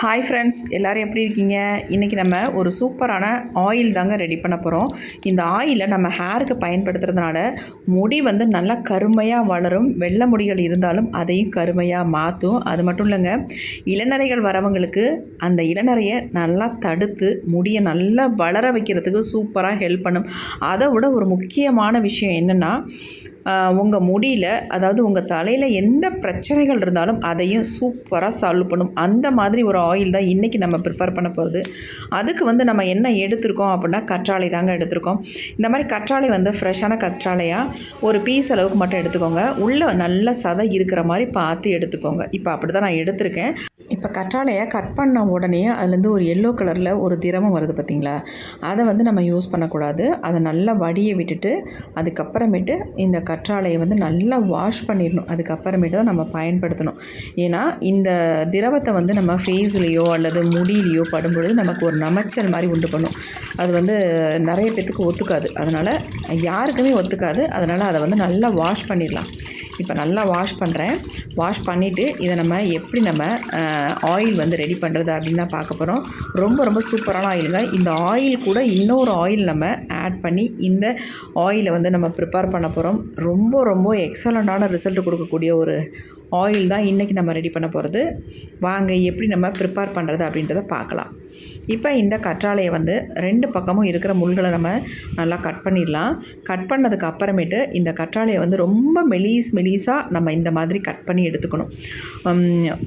Hi friends எல்லோரும் எப்படி இருக்கீங்க? இன்றைக்கி நம்ம ஒரு சூப்பரான ஆயில் தாங்க ரெடி பண்ண போகிறோம் இந்த ஆயிலை நம்ம ஹேருக்கு பயன்படுத்துறதுனால முடி வந்து நல்லா கருமையாக வளரும். வெள்ளை முடிகள் இருந்தாலும் அதையும் கருமையாக மாற்றும் அது மட்டும் இல்லைங்க இளநரைகள் வரவங்களுக்கு அந்த இளநரையை நல்லா தடுத்து முடியை நல்லா வளர வைக்கிறதுக்கு சூப்பராக ஹெல்ப் பண்ணும். அதை விட ஒரு முக்கியமான விஷயம் என்னென்னா உங்கள் முடியில் அதாவது உங்கள் தலையில் எந்த பிரச்சனைகள் இருந்தாலும் அதையும் சூப்பராக சால்வ் பண்ணும். அந்த மாதிரி ஒரு ஆயில் தான் இன்றைக்கி நம்ம ப்ரிப்பேர் பண்ண போகிறது அதுக்கு வந்து நம்ம என்ன எடுத்திருக்கோம் அப்படின்னா கற்றாழை தாங்க எடுத்திருக்கோம். இந்த மாதிரி கற்றாழை வந்து ஃப்ரெஷ்ஷான கற்றாழையாக ஒரு பீஸ் அளவுக்கு மட்டும் எடுத்துக்கோங்க. உள்ளே நல்ல சதை இருக்கிற மாதிரி பார்த்து எடுத்துக்கோங்க. இப்போ அப்படி தான் நான் எடுத்திருக்கேன். இப்போ கற்றாழையை கட் பண்ண உடனே அதுலேருந்து ஒரு எல்லோ கலரில் ஒரு திரவம் வருது பார்த்திங்களா அதை வந்து நம்ம யூஸ் பண்ணக்கூடாது. அதை நல்லா வடியை விட்டுட்டு அதுக்கப்புறமேட்டு இந்த கற்றாழையை வந்து நல்லா வாஷ் பண்ணிடணும். அதுக்கப்புறமேட்டு தான் நம்ம பயன்படுத்தணும். ஏன்னா இந்த திரவத்தை வந்து நம்ம ஃபேஸ்லேயோ அல்லது முடியிலையோ படும்பொழுது நமக்கு ஒரு நமைச்சல் மாதிரி உண்டு பண்ணும். அது வந்து நிறைய பேர்த்துக்கு ஒத்துக்காது. அதனால் யாருக்குமே ஒத்துக்காது. அதனால் அதை வந்து நல்லா வாஷ் பண்ணிடலாம். இப்போ நல்லா வாஷ் பண்ணுறேன் வாஷ் பண்ணிவிட்டு இதை நம்ம எப்படி நம்ம ஆயில் வந்து ரெடி பண்ணுறது அப்படின்னு தான் பார்க்க போகிறோம் ரொம்ப ரொம்ப சூப்பரான ஆயிலுங்க இந்த ஆயில் கூட இன்னொரு ஆயில் நம்ம ஆட் பண்ணி இந்த ஆயிலை வந்து நம்ம ப்ரிப்பேர் பண்ண போகிறோம் ரொம்ப ரொம்ப எக்ஸலண்ட்டான ரிசல்ட் கொடுக்கக்கூடிய ஒரு ஆயில் தான் இன்றைக்கி நம்ம ரெடி பண்ண போகிறது வாங்க எப்படி நம்ம ப்ரிப்பேர் பண்ணுறது அப்படின்றத பார்க்கலாம். இப்போ இந்த கற்றாழையை வந்து ரெண்டு பக்கமும் இருக்கிற முள்களை நம்ம நல்லா கட் பண்ணிடலாம். கட் பண்ணதுக்கு அப்புறமேட்டு இந்த கற்றாழையை வந்து ரொம்ப மெலீஸ் மெலீஸாக நம்ம இந்த மாதிரி கட் பண்ணி எடுத்துக்கணும்.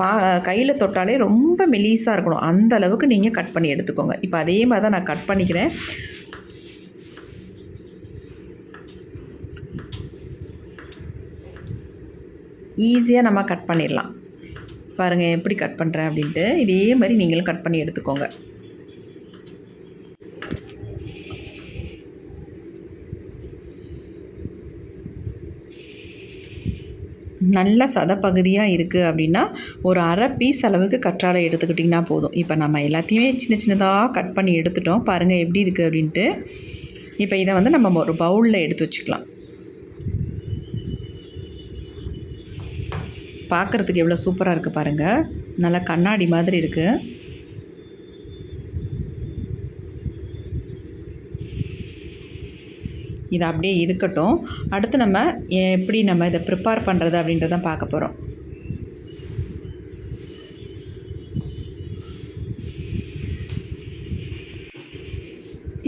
பா கையில் தொட்டாலே ரொம்ப மெலீஸாக இருக்கணும். அந்த அளவுக்கு நீங்கள் கட் பண்ணி எடுத்துக்கோங்க. இப்போ அதே மாதிரி தான் நான் கட் பண்ணிக்கிறேன். ஈஸியாக நம்ம கட் பண்ணிடலாம். பாருங்கள் எப்படி கட் பண்ணுறேன் அப்படின்ட்டு இதே மாதிரி நீங்களும் கட் பண்ணி எடுத்துக்கோங்க. நல்ல சதப்பகுதியாக இருக்குது அப்படின்னா ஒரு அரை பீஸ் அளவுக்கு கற்றாழை எடுத்துக்கிட்டிங்கன்னா போதும். இப்போ நம்ம எல்லாத்தையுமே சின்ன சின்னதாக கட் பண்ணி எடுத்துட்டோம். பாருங்கள் எப்படி இருக்குது அப்படின்ட்டு. இப்போ இதை வந்து நம்ம ஒரு பவுலில் எடுத்து வச்சுக்கலாம். பார்க்குறதுக்கு எவ்வளோ சூப்பராக இருக்குது பாருங்கள் நல்லா கண்ணாடி மாதிரி இருக்குது இது அப்படியே இருக்கட்டும். அடுத்து நம்ம எப்படி நம்ம இதை ப்ரிப்பேர் பண்ணுறது அப்படின்றத பார்க்க போகிறோம்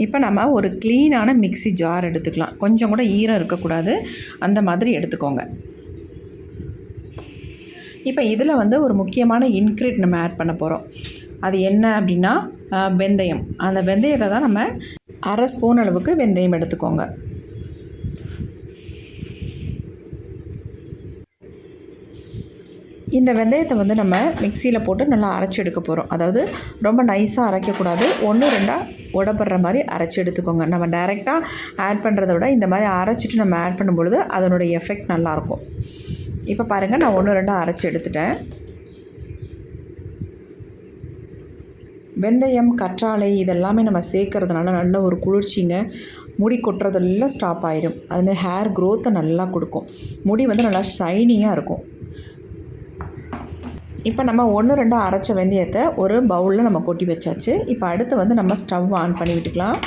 இப்போ நம்ம ஒரு க்ளீனான மிக்சி ஜார் எடுத்துக்கலாம். கொஞ்சம் கூட ஈரம் இருக்கக்கூடாது. அந்த மாதிரி எடுத்துக்கோங்க. இப்போ இதில் வந்து ஒரு முக்கியமான இன்க்ரீட் நம்ம ஆட் பண்ண போகிறோம் அது என்ன அப்படின்னா வெந்தயம். அந்த வெந்தயத்தை தான் நம்ம அரை ஸ்பூன் அளவுக்கு வெந்தயம் எடுத்துக்கோங்க. இந்த வெந்தயத்தை வந்து நம்ம மிக்சியில் போட்டு நல்லா அரைச்சி எடுக்க போகிறோம் அதாவது ரொம்ப நைஸாக அரைக்கக்கூடாது. ஒன்று ரெண்டாக உடப்படுற மாதிரி அரைச்சி எடுத்துக்கோங்க. நம்ம டைரெக்டாக ஆட் பண்ணுறத விட இந்த மாதிரி அரைச்சிட்டு நம்ம ஆட் பண்ணும்பொழுது அதனுடைய எஃபெக்ட் நல்லாயிருக்கும் இப்போ பாருங்கள் நான் ஒன்று ரெண்டு அரைச்சி எடுத்துட்டேன். வெந்தயம் கற்றாழை இதெல்லாமே நம்ம சேர்க்கறதுனால நல்ல ஒரு குளிர்ச்சிங்க. முடி கொட்டுறதெல்லாம் ஸ்டாப் ஆயிரும். அதுமாதிரி ஹேர் க்ரோத்தை நல்லா கொடுக்கும். முடி வந்து நல்லா ஷைனிங்காக இருக்கும். இப்போ நம்ம ஒன்று ரெண்டு அரைச்ச வெந்தயத்தை ஒரு பவுலில் நம்ம கொட்டி வச்சாச்சு. இப்போ அடுத்து வந்து நம்ம ஸ்டவ் ஆன் பண்ணி விட்டுக்கலாம்.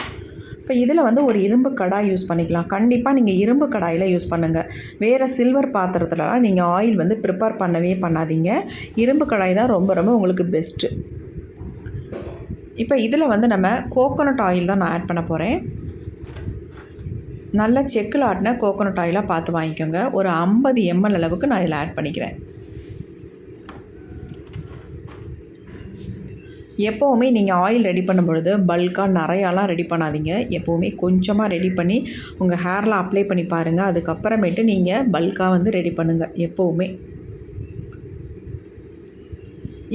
இப்போ இதில் வந்து ஒரு இரும்பு கடாய் யூஸ் பண்ணிக்கலாம். கண்டிப்பாக நீங்கள் இரும்பு கடாயில் யூஸ் பண்ணுங்கள் வேறு சில்வர் பாத்திரத்துலலாம் நீங்கள் ஆயில் வந்து ப்ரிப்பேர் பண்ணவே பண்ணாதீங்க. இரும்பு கடாய் தான் ரொம்ப ரொம்ப உங்களுக்கு பெஸ்ட்டு. இப்போ இதில் வந்து நம்ம கோகோனட் ஆயில் தான் நான் ஆட் பண்ண போகிறேன். நல்ல செக்கில் ஆட்டின கோகோனட் ஆயிலாக பார்த்து வாங்கிக்கோங்க. ஒரு ஐம்பது எம்எல் அளவுக்கு நான் இதில் ஆட் பண்ணிக்கிறேன். எப்போவுமே நீங்கள் ஆயில் ரெடி பண்ணும் பொழுது பல்காக நிறையாலாம் ரெடி பண்ணாதீங்க. எப்போவுமே கொஞ்சமாக ரெடி பண்ணி உங்கள் ஹேரில் அப்ளை பண்ணி பாருங்கள் அதுக்கப்புறமேட்டு நீங்கள் பல்காக வந்து ரெடி பண்ணுங்கள் எப்போவுமே.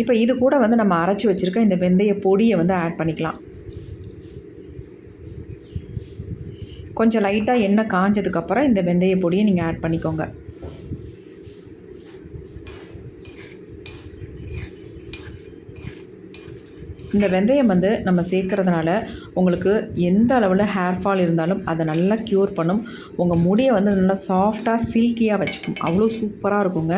இப்போ இது கூட வந்து நம்ம அரைச்சி வச்சுருக்க இந்த வெந்தய பொடியை வந்து ஆட் பண்ணிக்கலாம். கொஞ்சம் லைட்டாக எண்ணெய் காஞ்சதுக்கப்புறம் இந்த வெந்தய பொடியை நீங்கள் ஆட் பண்ணிக்கோங்க. இந்த வெந்தயம் வந்து நம்ம சேர்க்குறதுனால உங்களுக்கு எந்த அளவில் ஹேர் ஃபால் இருந்தாலும் அதை நல்லா க்யூர் பண்ணும். உங்கள் முடியை வந்து நல்லா சாஃப்டாக சில்கியாக வச்சுக்கும். அவ்வளோ சூப்பராக இருக்குங்க.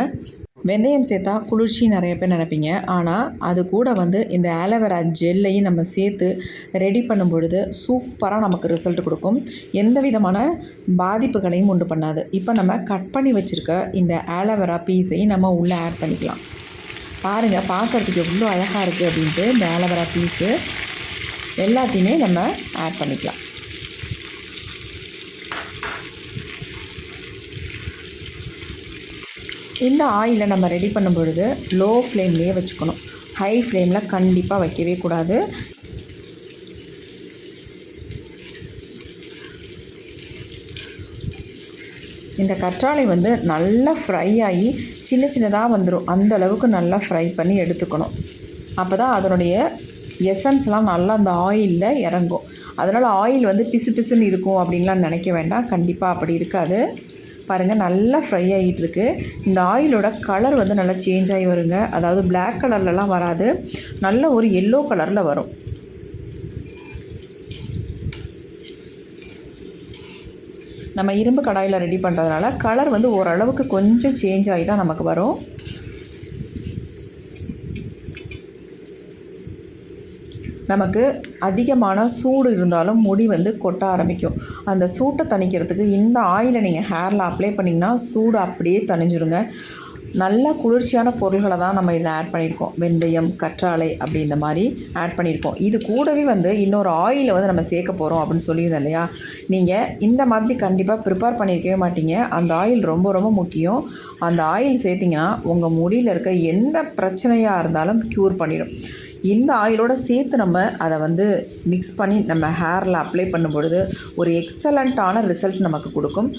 வெந்தயம் சேர்த்தா குளிர்ச்சி நிறைய பேர் நினைப்பீங்க. ஆனால் அது கூட வந்து இந்த ஆலோவேரா ஜெல்லையும் நம்ம சேர்த்து ரெடி பண்ணும் பொழுது சூப்பராக நமக்கு ரிசல்ட் கொடுக்கும். எந்த விதமான பாதிப்புகளையும் உண்டு பண்ணாது. இப்போ நம்ம கட் பண்ணி வச்சுருக்க இந்த ஆலோவேரா பீஸையும் நம்ம உள்ளே ஆட் பண்ணிக்கலாம். பாருங்கள் பார்க்குறதுக்கு எவ்வளோ அழகாக இருக்குது அப்படின்ட்டு மேலே வர பீஸு எல்லாத்தையுமே நம்ம ஆட் பண்ணிக்கலாம். இந்த ஆயிலை நம்ம ரெடி பண்ணும் பொழுது லோ ஃப்ளேம்லேயே வச்சுக்கணும். ஹை ஃப்ளேமில் கண்டிப்பாக வைக்கவே கூடாது. இந்த கற்றாழை வந்து நல்லா ஃப்ரை ஆகி சின்ன சின்னதாக வந்துடும் அந்த அளவுக்கு நல்லா ஃப்ரை பண்ணி எடுத்துக்கணும். அப்போ தான் அதனுடைய எசன்ஸ்லாம் நல்லா அந்த ஆயிலில் இறங்கும். அதனால் ஆயில் வந்து பிசு பிசுன்னு இருக்கும் அப்படின்லாம் நினைக்க வேண்டாம். கண்டிப்பாக அப்படி இருக்காது. பாருங்கள் நல்லா ஃப்ரை ஆகிட்டு இருக்கு. இந்த ஆயிலோட கலர் வந்து நல்லா சேஞ்ச் ஆகி வருங்க. அதாவது பிளாக் கலர்லலாம் வராது. நல்ல ஒரு எல்லோ கலரில் வரும். நம்ம இரும்பு கடாயில் ரெடி பண்ணுறதுனால கலர் வந்து ஓரளவுக்கு கொஞ்சம் சேஞ்ச் ஆகி தான் நமக்கு வரும். நமக்கு அதிகமான சூடு இருந்தாலும் முடி வந்து கொட்ட ஆரம்பிக்கும். அந்த சூட்டை தணிக்கிறதுக்கு இந்த ஆயிலை நீங்கள் ஹேரில் அப்ளை பண்ணிங்கன்னா சூடு அப்படியே தணிஞ்சிருங்க. நல்ல குளிர்ச்சியான பொருள்களை தான் நம்ம இதில் ஆட் பண்ணியிருக்கோம். வெந்தயம் கற்றாழை அப்படி இந்த மாதிரி ஆட் பண்ணியிருக்கோம். இது கூடவே வந்து இன்னொரு ஆயிலை வந்து நம்ம சேர்க்க போகிறோம் அப்படின்னு சொல்லியிருந்தோம் இல்லையா? நீங்கள் இந்த மாதிரி கண்டிப்பாக ப்ரிப்பேர் பண்ணியிருக்கவே மாட்டீங்க. அந்த ஆயில் ரொம்ப ரொம்ப முக்கியம். அந்த ஆயில் சேர்த்திங்கன்னா உங்கள் முடியில் இருக்க எந்த பிரச்சனையாக இருந்தாலும் க்யூர் பண்ணிடும். இந்த ஆயிலோட சேர்த்து நம்ம அதை வந்து மிக்ஸ் பண்ணி நம்ம ஹேரில் அப்ளை பண்ணும் பொழுது ஒரு எக்ஸலண்ட்டான ரிசல்ட் நமக்கு கொடுக்கும்.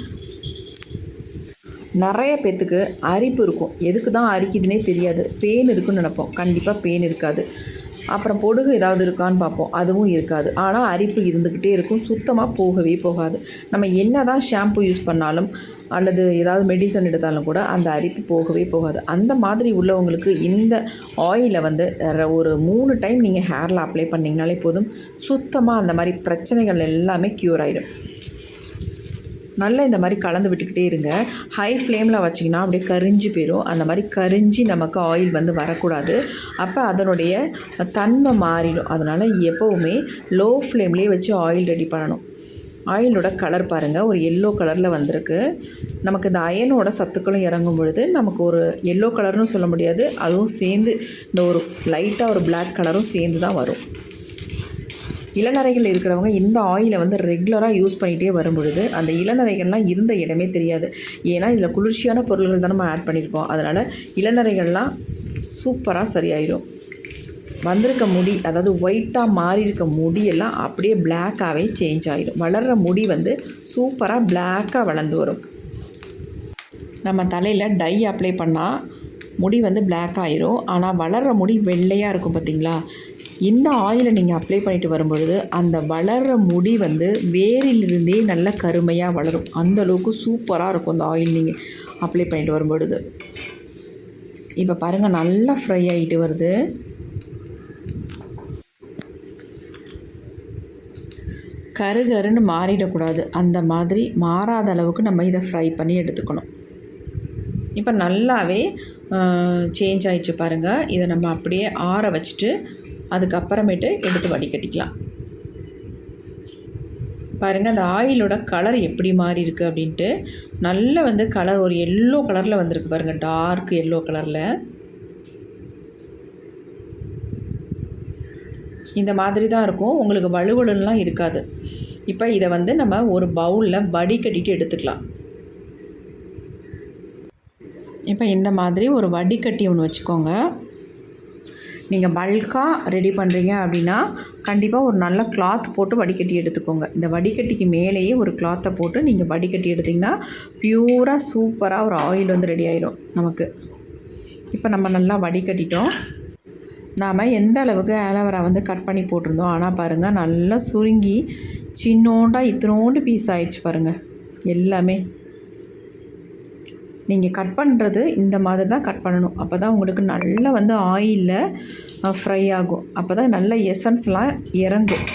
நிறைய பேத்துக்கு அரிப்பு இருக்கும். எதுக்கு தான் அரிக்குதுன்னே தெரியாது. பெயின் இருக்குன்னு நினப்போம். கண்டிப்பாக பெயின் இருக்காது. அப்புறம் பொடுகு ஏதாவது இருக்கான்னு பார்ப்போம். அதுவும் இருக்காது. ஆனால் அரிப்பு இருந்துக்கிட்டே இருக்கும். சுத்தமாக போகவே போகாது. நம்ம என்ன தான் ஷாம்பு யூஸ் பண்ணாலும் அல்லது ஏதாவது மெடிசன் எடுத்தாலும் கூட அந்த அரிப்பு போகவே போகாது. அந்த மாதிரி உள்ளவங்களுக்கு இந்த ஆயிலை வந்து ஒரு மூணு டைம் நீங்கள் ஹேரில் அப்ளை பண்ணிங்கனாலே போதும். சுத்தமாக அந்த மாதிரி பிரச்சனைகள் எல்லாமே க்யூர் ஆகிடும் நல்லா இந்த மாதிரி கலந்து விட்டுக்கிட்டே இருங்க. ஹை ஃப்ளேமில் வச்சிங்கன்னா அப்படியே கரிஞ்சு போயிடும் அந்த மாதிரி கரிஞ்சு நமக்கு ஆயில் வந்து வரக்கூடாது. அப்போ அதனுடைய தன்மை மாறிடும். அதனால் எப்போவுமே லோ ஃப்ளேம்லேயே வச்சு ஆயில் ரெடி பண்ணணும். ஆயிலோட கலர் பாருங்கள் ஒரு எல்லோ கலரில் வந்திருக்கு. நமக்கு இந்த அயனோட சத்துக்களும் இறங்கும் பொழுது நமக்கு ஒரு எல்லோ கலர்னு சொல்ல முடியாது. அதுவும் சேர்ந்து இந்த ஒரு லைட்டாக ஒரு பிளாக் கலரும் சேர்ந்து தான் வரும். இளநரைகள் இருக்கிறவங்க இந்த ஆயிலை வந்து ரெகுலராக யூஸ் பண்ணிகிட்டே வரும் பொழுது அந்த இளநரைகள்லாம் இருந்த இடமே தெரியாது. ஏன்னா இதில் குளிர்ச்சியான பொருள்கள் தான் நம்ம ஆட் பண்ணியிருக்கோம் அதனால் இளநரைகள்லாம் சூப்பராக சரியாயிடும் வந்திருக்க முடி அதாவது ஒயிட்டாக மாறி இருக்க முடியெல்லாம் அப்படியே பிளாக்காகவே சேஞ்ச் ஆகிடும் வளர்கிற முடி வந்து சூப்பராக பிளாக்காக வளர்ந்து வரும். நம்ம தலையில் டை அப்ளை பண்ணால் முடி வந்து பிளாக் ஆயிரும். ஆனால் வளர்கிற முடி வெள்ளையாக இருக்கும் பார்த்திங்களா இந்த ஆயிலை நீங்கள் அப்ளை பண்ணிட்டு வரும்பொழுது அந்த வளர்கிற முடி வந்து வேரிலிருந்தே நல்ல கருமையாக வளரும். அந்தளவுக்கு சூப்பராக இருக்கும் அந்த ஆயில் நீங்கள் அப்ளை பண்ணிட்டு வரும்பொழுது. இப்போ பாருங்கள் நல்லா ஃப்ரை ஆகிட்டு வருது. கரு கருன்னு மாறிடக்கூடாது. அந்த மாதிரி மாறாத அளவுக்கு நம்ம இதை ஃப்ரை பண்ணி எடுத்துக்கணும். இப்போ நல்லாவே சேஞ்ச் ஆகிடுச்சு பாருங்கள் இதை நம்ம அப்படியே ஆற வச்சுட்டு அதுக்கப்புறமேட்டு எடுத்து வடிகட்டிக்கலாம். பாருங்கள் அந்த ஆயிலோட கலர் எப்படி மாறி இருக்குது அப்படின்ட்டு. நல்ல வந்து கலர் ஒரு எல்லோ கலரில் வந்திருக்கு பாருங்கள் டார்க் எல்லோ கலரில் இந்த மாதிரி தான் இருக்கும். உங்களுக்கு வலுவலுலாம் இருக்காது. இப்போ இதை வந்து நம்ம ஒரு பவுலில் வடிகட்டிட்டு எடுத்துக்கலாம். இப்போ இந்த மாதிரி ஒரு வடிகட்டி ஒன்று வச்சுக்கோங்க. நீங்கள் பல்காக ரெடி பண்ணுறீங்க அப்படின்னா கண்டிப்பாக ஒரு நல்ல கிளாத் போட்டு வடிகட்டி எடுத்துக்கோங்க. இந்த வடிகட்டிக்கு மேலேயே ஒரு கிளாத்தை போட்டு நீங்கள் வடிகட்டி எடுத்திங்கன்னா ப்யூராக சூப்பராக ஒரு ஆயில் வந்து ரெடி ஆயிடும் நமக்கு. இப்போ நம்ம நல்லா வடிகட்டிட்டோம். நாம் எந்த அளவுக்கு ஆலோவேரா வந்து கட் பண்ணி போட்டிருந்தோம்? ஆனால் பாருங்கள் நல்லா சுருங்கி சின்னோண்டாக இத்தினோண்டு பீஸ் ஆயிடுச்சு பாருங்கள் எல்லாமே. நீங்கள் கட் பண்ணுறது இந்த மாதிரி தான் கட் பண்ணணும். அப்போ தான் உங்களுக்கு நல்லா வந்து ஆயிலில் ஃப்ரை ஆகும். அப்போ தான் நல்ல எசன்ஸ்லாம் இறங்கும்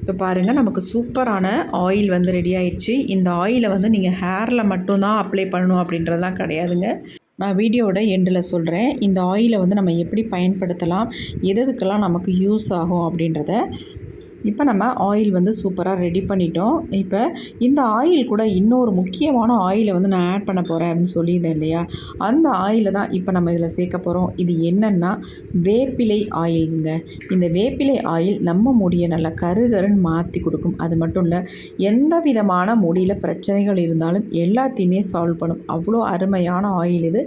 இப்போ பாருங்கள் நமக்கு சூப்பரான ஆயில் வந்து ரெடி ஆயிடுச்சு. இந்த ஆயிலை வந்து நீங்கள் ஹேரில் மட்டும்தான் அப்ளை பண்ணணும் அப்படின்றதெல்லாம் கிடையாதுங்க. நான் வீடியோவோட எண்டில் சொல்கிறேன் இந்த ஆயிலை வந்து நம்ம எப்படி பயன்படுத்தலாம்? எது எதுக்கெல்லாம் நமக்கு யூஸ் ஆகும் அப்படின்றத இப்போ நம்ம ஆயில் வந்து சூப்பராக ரெடி பண்ணிட்டோம். இப்போ இந்த ஆயில் கூட இன்னொரு முக்கியமான ஆயிலை வந்து நான் ஆட் பண்ண போகிறேன் அப்படின்னு சொல்லியிருந்தேன் இல்லையா? அந்த ஆயிலை தான் இப்போ நம்ம இதில் சேர்க்க போகிறோம் இது என்னென்னா வேப்பிலை ஆயிலுங்க இந்த வேப்பிலை ஆயில் நம்ம முடியை நல்லா கருகருன்னு மாற்றி கொடுக்கும். அது மட்டும் இல்லை எந்த விதமான முடியில் பிரச்சனைகள் இருந்தாலும் எல்லாத்தையுமே சால்வ் பண்ணும். அவ்வளோ அருமையான ஆயில் இது.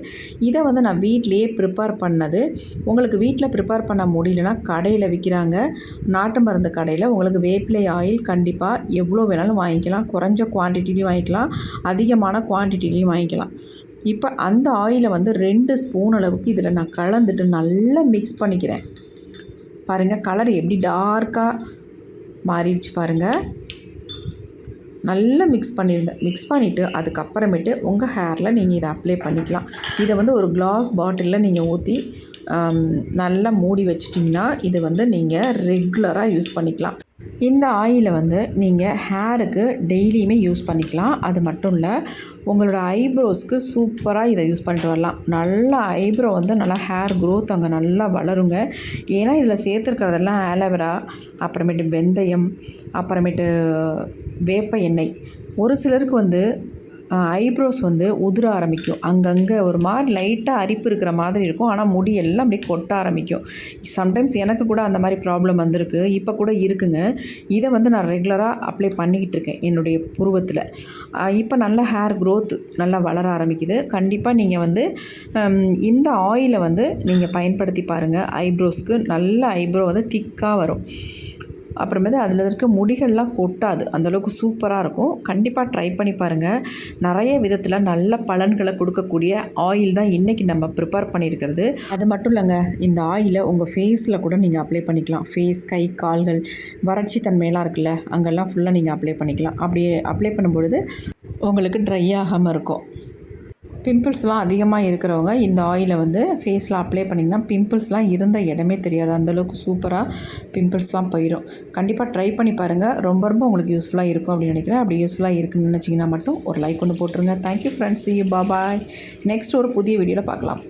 இதை வந்து நான் வீட்டிலேயே ப்ரிப்பேர் பண்ணது. உங்களுக்கு வீட்டில் ப்ரிப்பேர் பண்ண முடியலன்னா கடையில் விற்கிறாங்க. நாட்டு மருந்து கடையில் உங்களுக்கு வேப்பிலை ஆயில் கண்டிப்பாக எவ்வளோ வேணாலும் வாங்கிக்கலாம். குறைஞ்ச குவான்டிட்டிலையும் வாங்கிக்கலாம். அதிகமான குவான்டிட்டிலையும் வாங்கிக்கலாம். இப்போ அந்த ஆயிலை வந்து ரெண்டு ஸ்பூன் அளவுக்கு இதில் நான் கலந்துட்டு நல்லா மிக்ஸ் பண்ணிக்கிறேன். பாருங்கள் கலர் எப்படி டார்க்காக மாறிடுச்சு பாருங்கள் நல்லா மிக்ஸ் பண்ணிடுங்க மிக்ஸ் பண்ணிவிட்டு அதுக்கப்புறமேட்டு உங்கள் ஹேரில் நீங்கள் இதை அப்ளை பண்ணிக்கலாம். இதை வந்து ஒரு கிளாஸ் பாட்டிலில் நீங்கள் ஊற்றி நல்லா மூடி வச்சிட்டிங்கன்னா இது வந்து நீங்கள் ரெகுலராக யூஸ் பண்ணிக்கலாம். இந்த ஆயிலை வந்து நீங்கள் ஹேருக்கு டெய்லியுமே யூஸ் பண்ணிக்கலாம். அது மட்டும் இல்லை உங்களோட ஐப்ரோஸ்க்கு சூப்பராக இதை யூஸ் பண்ணிட்டு வரலாம். நல்லா ஐப்ரோ வந்து நல்லா ஹேர் க்ரோத் அங்கே நல்லா வளருங்க. ஏன்னா இதில் சேர்த்துருக்கிறதெல்லாம் ஆலோவேரா அப்புறமேட்டு வெந்தயம் அப்புறமேட்டு வேப்ப எண்ணெய். ஒரு சிலருக்கு வந்து ஐப்ரோஸ் வந்து உதிர ஆரம்பிக்கும். அங்கங்கே ஒரு மாதிரி லைட்டாக அரிப்பு இருக்கிற மாதிரி இருக்கும். ஆனால் முடி எல்லாம் அப்படியே கொட்ட ஆரம்பிக்கும். சம்டைம்ஸ் எனக்கு கூட அந்த மாதிரி ப்ராப்ளம் வந்திருக்கு. இப்போ கூட இருக்குங்க. இதை வந்து நான் ரெகுலராக அப்ளை பண்ணிக்கிட்டு இருக்கேன் என்னுடைய புருவத்தில். இப்போ நல்ல ஹேர் க்ரோத் நல்லா வளர ஆரம்பிக்குது. கண்டிப்பாக நீங்கள் வந்து இந்த ஆயிலை வந்து நீங்கள் பயன்படுத்தி பாருங்கள் ஐப்ரோஸ்க்கு நல்ல ஐப்ரோ வந்து திக்காக வரும். அப்புறமேட்டு அதில் இருக்க முடிகள்லாம் கொட்டாது. அந்தளவுக்கு சூப்பராக இருக்கும். கண்டிப்பாக ட்ரை பண்ணி பாருங்கள் நிறைய விதத்தில் நல்ல பலன்களை கொடுக்கக்கூடிய ஆயில் தான் இன்றைக்கி நம்ம ப்ரிப்பேர் பண்ணியிருக்கிறது. அது மட்டும் இல்லைங்க இந்த ஆயிலை உங்கள் ஃபேஸில் கூட நீங்கள் அப்ளை பண்ணிக்கலாம். ஃபேஸ் கை கால்கள் வறட்சி தன்மையெல்லாம் இருக்குல்ல அங்கெல்லாம் ஃபுல்லாக நீங்கள் அப்ளை பண்ணிக்கலாம். அப்படியே அப்ளை பண்ணும்பொழுது உங்களுக்கு ட்ரை ஆகாமல் இருக்கும். பிம்பிள்ஸ்லாம் அதிகமாக இருக்கிறவங்க இந்த ஆயிலை வந்து ஃபேஸில் அப்ளை பண்ணிங்கன்னா பிம்பிள்ஸ்லாம் இருந்த இடமே தெரியாது. அந்தளவுக்கு சூப்பராக பிம்பிள்ஸ்லாம் போயிடும். கண்டிப்பாக ட்ரை பண்ணி பாருங்கள் ரொம்ப ரொம்ப உங்களுக்கு யூஸ்ஃபுல்லாக இருக்கும் அப்படின்னு நினைக்கிறேன். அப்படி யூஸ்ஃபுல்லாக இருக்குன்னு நினச்சிங்கன்னா மட்டும் ஒரு லைக் ஒன்று போட்டுருங்க. Thank you friends you bye bye next ஒரு புதிய வீடியோவில் பார்க்கலாம்.